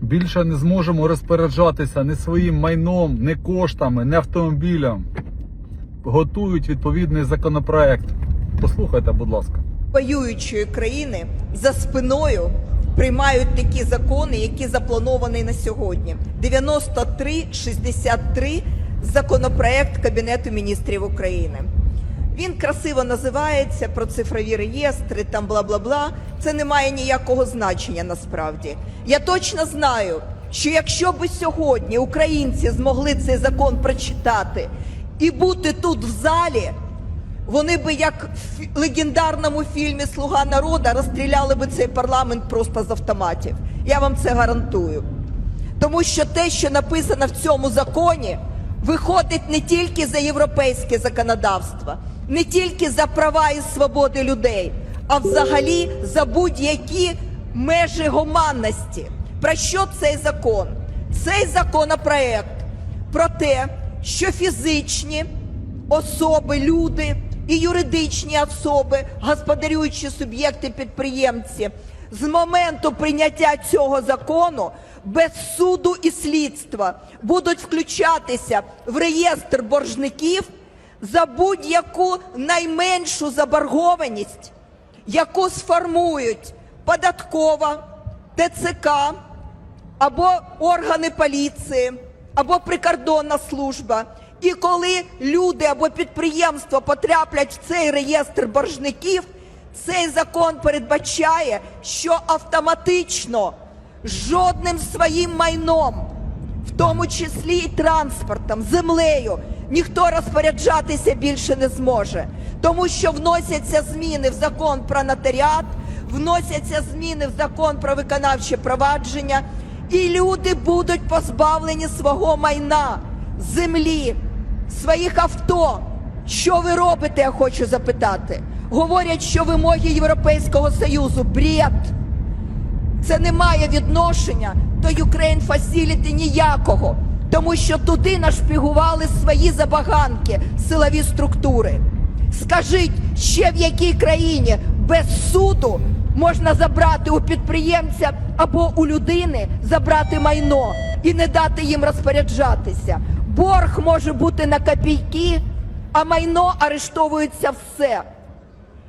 Більше не зможемо розпоряджатися ні своїм майном, ні коштами, ні автомобілем. Готують відповідний законопроект. Послухайте, будь ласка. воюючої країни за спиною приймають такі закони, які заплановані на сьогодні. 9363 законопроект Кабінету міністрів України. Він красиво називається про цифрові реєстри, там бла бла бла. Це не має ніякого значення насправді. Я точно знаю, що якщо би сьогодні українці змогли цей закон прочитати і бути тут в залі, вони би, як в легендарному фільмі Слуга народа розстріляли би цей парламент просто з автоматів. Я вам це гарантую. Тому що те, що написано в цьому законі, виходить не тільки за європейське законодавство, не тільки за права і свободи людей, а взагалі за будь-які межі гуманності. Про що цей закон? Цей законопроект про те, що фізичні особи, люди і юридичні особи, господарюючі суб'єкти підприємці, з моменту прийняття цього закону без суду і слідства будуть включатися в реєстр боржників за будь-яку найменшу заборгованість, яку сформують податкова, ТЦК, або органи поліції, або прикордонна служба. І коли люди або підприємства потраплять в цей реєстр боржників, цей закон передбачає, що автоматично жодним своїм майном, в тому числі і транспортом, землею, ніхто розпоряджатися більше не зможе, тому що вносяться зміни в закон про нотаріат, вносяться зміни в закон про виконавче провадження, і люди будуть позбавлені свого майна, землі, своїх авто. Що ви робите, я хочу запитати. Говорять, що вимоги Європейського Союзу бред. Це не має відношення до Ukraine Facility ніякого, тому що туди нашпігували свої забаганки, силові структури. Скажіть, ще в якій країні без суду можна забрати у підприємця або у людини забрати майно і не дати їм розпоряджатися. Борг може бути на копійки, а майно арештовується все.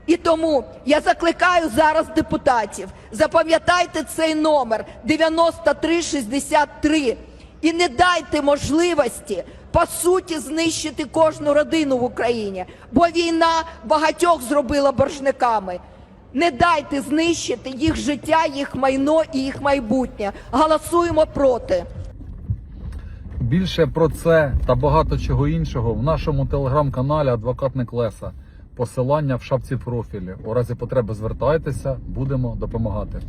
І тому я закликаю зараз депутатів, запам'ятайте цей номер 9363 і не дайте можливості по суті знищити кожну родину в Україні, бо війна багатьох зробила боржниками. Не дайте знищити їх життя, їх майно і їх майбутнє. Голосуємо проти. Більше про це та багато чого іншого в нашому телеграм-каналі Адвокатник Леса. Посилання в шапці профілі. У разі потреби звертайтеся, будемо допомагати.